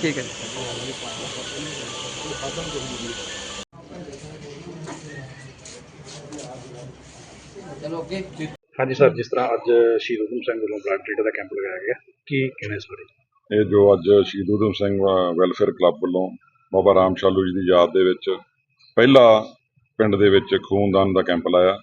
ਠੀਕ ਹੈ ਚਲੋ ਅੱਗੇ ਹਾਂਜੀ ਸਰ, ਜਿਸ ਤਰ੍ਹਾਂ ਅੱਜ ਸ਼ਹੀਦ ਊਧਮ ਸਿੰਘ ਵੱਲੋਂ ਬਲੱਡ ਟ੍ਰੀਟ ਦਾ ਕੈਂਪ ਲਗਾਇਆ ਗਿਆ। ਕੀ ਕਹਿਣਾ ਇਸ ਬਾਰੇ? ਇਹ ਜੋ ਅੱਜ ਸ਼ਹੀਦ ਊਧਮ ਸਿੰਘ ਵੈਲਫੇਅਰ ਕਲੱਬ ਵੱਲੋਂ ਬਾਬਾ ਰਾਮ ਸ਼ਾਲੂ ਜੀ ਦੀ ਯਾਦ ਦੇ ਵਿੱਚ ਪਹਿਲਾ ਪਿੰਡ ਦੇ ਵਿੱਚ ਖੂਨਦਾਨ ਦਾ ਕੈਂਪ ਲਾਇਆ।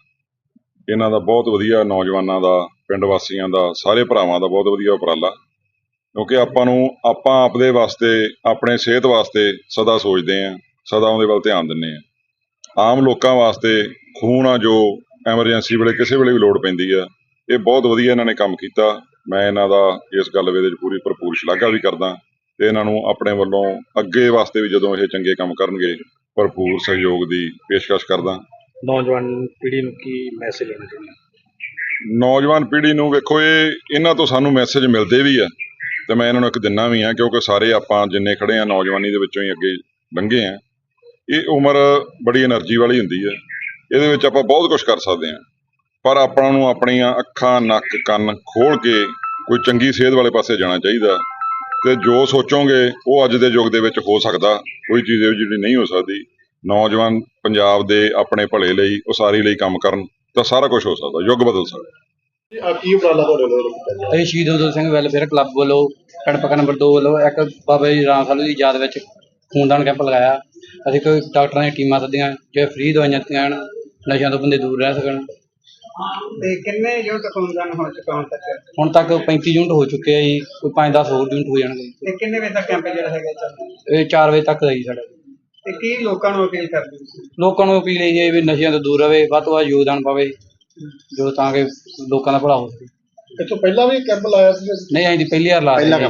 ਇਹਨਾਂ ਦਾ ਬਹੁਤ ਵਧੀਆ ਨੌਜਵਾਨਾਂ ਦਾ, ਪਿੰਡ ਵਾਸੀਆਂ ਦਾ, ਸਾਰੇ ਭਰਾਵਾਂ ਦਾ ਬਹੁਤ ਵਧੀਆ ਉਪਰਾਲਾ। ਕਿਉਂਕਿ ਆਪਾਂ ਨੂੰ, ਆਪਾਂ ਆਪਦੇ ਵਾਸਤੇ, ਆਪਣੇ ਸਿਹਤ ਵਾਸਤੇ ਸਦਾ ਸੋਚਦੇ ਆਂ ਸਦਾ ਉਹਦੇ ਵੱਲ ਧਿਆਨ ਦਿੰਦੇ ਆਂ ਆਮ ਲੋਕਾਂ ਵਾਸਤੇ ਖੂਨ ਆ ਜੋ ਐਮਰਜੈਂਸੀ ਵੇਲੇ ਕਿਸੇ ਵੇਲੇ ਵੀ ਲੋੜ ਪੈਂਦੀ ਆ। ਇਹ ਬਹੁਤ ਵਧੀਆ ਇਹਨਾਂ ਨੇ ਕੰਮ ਕੀਤਾ। ਮੈਂ ਇਹਨਾਂ ਦਾ ਇਸ ਗੱਲ ਦੇ 'ਚ ਪੂਰੀ ਭਰਪੂਰ ਸ਼ਲਾਘਾ ਵੀ ਕਰਦਾ ਤੇ ਇਹਨਾਂ ਨੂੰ ਆਪਣੇ ਵੱਲੋਂ ਅੱਗੇ ਵਾਸਤੇ ਵੀ ਜਦੋਂ ਇਹ ਚੰਗੇ ਕੰਮ ਕਰਨਗੇ ਭਰਪੂਰ ਸਹਿਯੋਗ ਦੀ ਪੇਸ਼ਕਸ਼ ਕਰਦਾ। ਨੌਜਵਾਨ ਪੀੜ੍ਹੀ ਨੂੰ ਕੀ ਮੈਸੇਜ ਦੇਣਾ ਚਾਹੁੰਦੇ ਨੌਜਵਾਨ ਪੀੜ੍ਹੀ ਨੂੰ ਵੇਖੋ ਇਹ ਇਹਨਾਂ ਤੋਂ ਸਾਨੂੰ ਮੈਸੇਜ ਮਿਲਦੇ ਵੀ ਆ ਤੇ ਮੈਂ ਇਹਨਾਂ ਨੂੰ ਇੱਕ ਦਿਨਾ ਵੀ ਆ ਕਿਉਂਕਿ ਸਾਰੇ ਆਪਾਂ ਜਿੰਨੇ ਖੜੇ ਆ ਨੌਜਵਾਨੀ ਦੇ ਵਿੱਚੋਂ ਹੀ ਅੱਗੇ ਲੰਘੇ ਆ। ਇਹ ਉਮਰ ਬੜੀ એનર્ਜੀ ਵਾਲੀ ਹੁੰਦੀ ਹੈ ਇਹਦੇ ਵਿੱਚ ਆਪਾਂ ਬਹੁਤ ਕੁਝ ਕਰ ਸਕਦੇ ਹਾਂ ਪਰ ਆਪਾਂ ਨੂੰ ਆਪਣੀਆਂ ਅੱਖਾਂ ਨੱਕ ਕੰਨ ਖੋਲ ਕੇ ਕੋਈ ਚੰਗੀ ਸਿਹਤ ਵਾਲੇ ਪਾਸੇ ਜਾਣਾ ਚਾਹੀਦਾ। ਤੇ ਜੋ ਸੋਚੋਗੇ ਉਹ ਅੱਜ ਦੇ ਯੁੱਗ ਦੇ ਵਿੱਚ ਹੋ ਸਕਦਾ। ਕੋਈ ਚੀਜ਼ ਇਹੋ ਜਿਹੀ ਜਿਹੜੀ ਨਹੀਂ ਹੋ ਸਕਦੀ। ਨੌਜਵਾਨ ਪੰਜਾਬ ਦੇ ਆਪਣੇ ਭਲੇ ਲਈ ਉਸਾਰੀ ਲਈ ਕੰਮ ਕਰਨ ਤਾਂ ਸਾਰਾ ਕੁਝ ਹੋ ਸਕਦਾ। ਯੁੱਗ ਬਦਲ ਸਕਦਾ। ਆ ਕੀ ਉਪਰਾਲਾ ਤੁਹਾਡੇ ਵੱਲੋਂ? ਅਸੀਂ ਸ਼ਹੀਦ ਊਧਮ ਸਿੰਘ ਵੈਲਫੇਅਰ ਕਲੱਬ ਵੱਲੋਂ ਨੰਬਰ 2 ਵੱਲੋਂ ਇੱਕ ਬਾਬਾ ਜੀ ਰਾਮ ਸਾਲੂ ਦੀ ਯਾਦ ਵਿੱਚ ਖੂਨਦਾਨ ਕੈਂਪ ਲਗਾਇਆ। ਅਸੀਂ ਕੋਈ ਡਾਕਟਰਾਂ ਦੀਆਂ ਟੀਮਾਂ ਸੱਦੀਆਂ ਜੋ ਫ੍ਰੀ ਦਵਾਈਆਂ ਦਿੱਤੀਆਂ ਨਸ਼ਿਆਂ ਤੋਂ ਬੰਦੇ ਦੂਰ ਰਹਿ ਸਕਣ। ਤੇ ਕਿੰਨੇ ਯੂਨਿਟ ਖੂਨਦਾਨ ਹੋ ਚੁੱਕਾ ਹੁਣ ਤੱਕ? ਹੁਣ ਤੱਕ 35 ਯੂਨਿਟ ਹੋ ਚੁੱਕੇ ਆ ਜੀ ਕੋਈ 5-10 ਹੋਰ ਯੂਨਿਟ ਹੋ ਜਾਣਗੇ। ਤੇ ਕਿੰਨੇ ਵਜੇ ਤੱਕ ਕੈਂਪ ਜਿਹੜਾ ਹੈਗਾ ਚੱਲਦਾ ਇਹ 4 ਵਜੇ ਤੱਕ ਦਾ ਜੀ ਸਾਡਾ। ਤੇ ਕੀ ਲੋਕਾਂ ਨੂੰ ਅਪੀਲ ਕਰਦੇ ਹੋ ਲੋਕਾਂ ਨੂੰ ਅਪੀਲ ਇਹ ਹੈ ਵੀ ਨਸ਼ਿਆਂ ਤੋਂ ਦੂਰ ਰਹੇ ਵੱਧ ਤੋਂ ਵੱਧ ਯੋਗਦਾਨ ਪਾਵੇ ਜੋ ਤਾਂ ਕਿ ਲੋਕਾਂ ਦਾ ਭਲਾ ਹੋ ਸਕੇ। ਇੱਥੋਂ ਪਹਿਲਾਂ ਵੀ ਕੈਂਪ ਲਾਇਆ ਸੀ? ਨਹੀਂ ਅਸੀਂ ਦੀ ਪਹਿਲੀ ਵਾਰ ਲਾ ਰਹੇ ਹਾਂ।